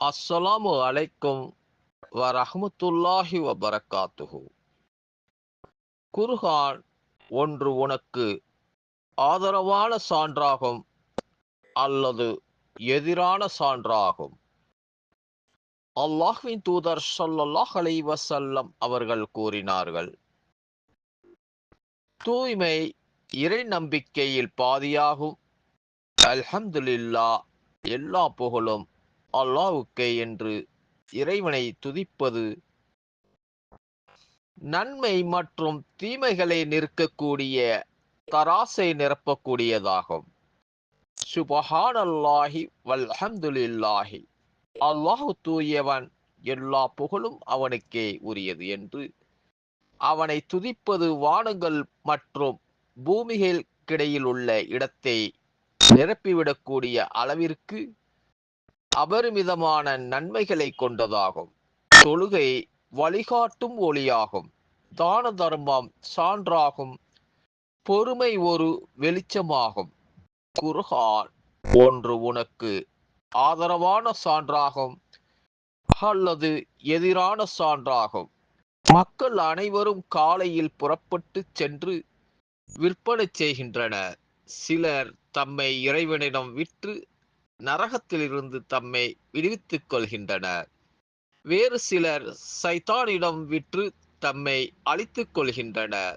அஸ்ஸலாமு அலைக்கும் வ ரஹமத்துல்லாஹி வ பரக்காத்துஹு குர்ஹான் ஒன்று உனக்கு ஆதரவான சான்றாகும் அல்லது எதிரான சான்றாகும். அல்லாஹ்வின் தூதர் சொல்லல்லாஹ் அலைஹி அவர்கள் கூறினார்கள் தூய்மை இறை நம்பிக்கையில் பாதியாகும். அல்ஹம்துலில்லா எல்லா புகழும் அல்லாவுக்கே என்று இறைவனை துதிப்பது நன்மை மற்றும் தீமைகளை நிற்கக்கூடிய தராசை நிரப்பக்கூடியதாகும். சுபஹானல்லாஹி வல்ஹம்துலில்லாஹி. அல்லாஹு தூயவன் எல்லா புகழும் அவனுக்கே உரியது என்று அவனை துதிப்பது வானங்கள் மற்றும் பூமிகளுக்கிடையில் உள்ள இடத்தை நிரப்பிவிடக்கூடிய அளவிற்கு அபரிமிதமான நன்மைகளை கொண்டதாகும். தொழுகை வழிகாட்டும் ஒளியாகும். தான தர்மம் சான்றாகும். பொறுமை ஒரு வெளிச்சமாகும். குர்ஹான் ஒன்று உனக்கு ஆதரவான சான்றாகும். அல்லது எதிரான சான்றாகும். மக்கள் அனைவரும் காலையில் புறப்பட்டு சென்று விற்பனை செய்கின்றனர். சிலர் தம்மை இறைவனிடம் விற்று நரகத்திலிருந்து தம்மை விடுவித்துக் கொள்கின்றனர். வேறு சிலர் சைத்தானிடம் விற்று தம்மை அழித்துக் கொள்கின்றனர்.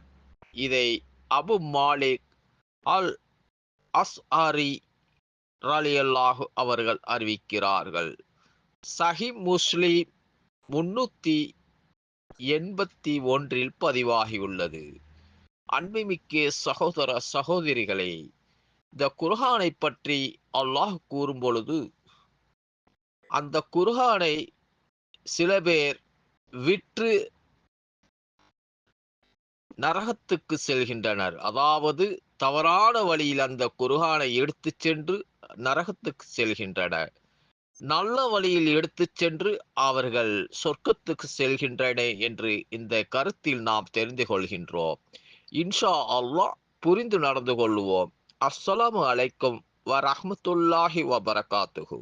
இதை Abu Malik al Ash'ari ரலியல்லாஹு அவர்கள் அறிவிக்கிறார்கள். சஹி முஸ்லிம் முன்னூத்தி எண்பத்தி ஒன்றில் பதிவாகியுள்ளது. அன்புமிக்க சகோதர சகோதரிகளே இந்த குர்ஹானை பற்றி அல்லாஹ் கூறும் பொழுது அந்த குர்ஹானை சில பேர் விற்று நரகத்துக்கு செல்கின்றனர். அதாவது தவறான வழியில் அந்த குர்ஹானை எடுத்துச் சென்று நரகத்துக்கு செல்கின்றனர். நல்ல வழியில் எடுத்து சென்று அவர்கள் சொர்க்கத்துக்கு செல்கின்றன என்று இந்த கருத்தில் நாம் தெரிந்து கொள்கின்றோம். இன்ஷா அல்லாஹ் புரிந்து நடந்து கொள்வோம். அஸ்ஸலாமு அலைக்கும் வரஹ்மத்துல்லாஹி வபரகாத்துஹு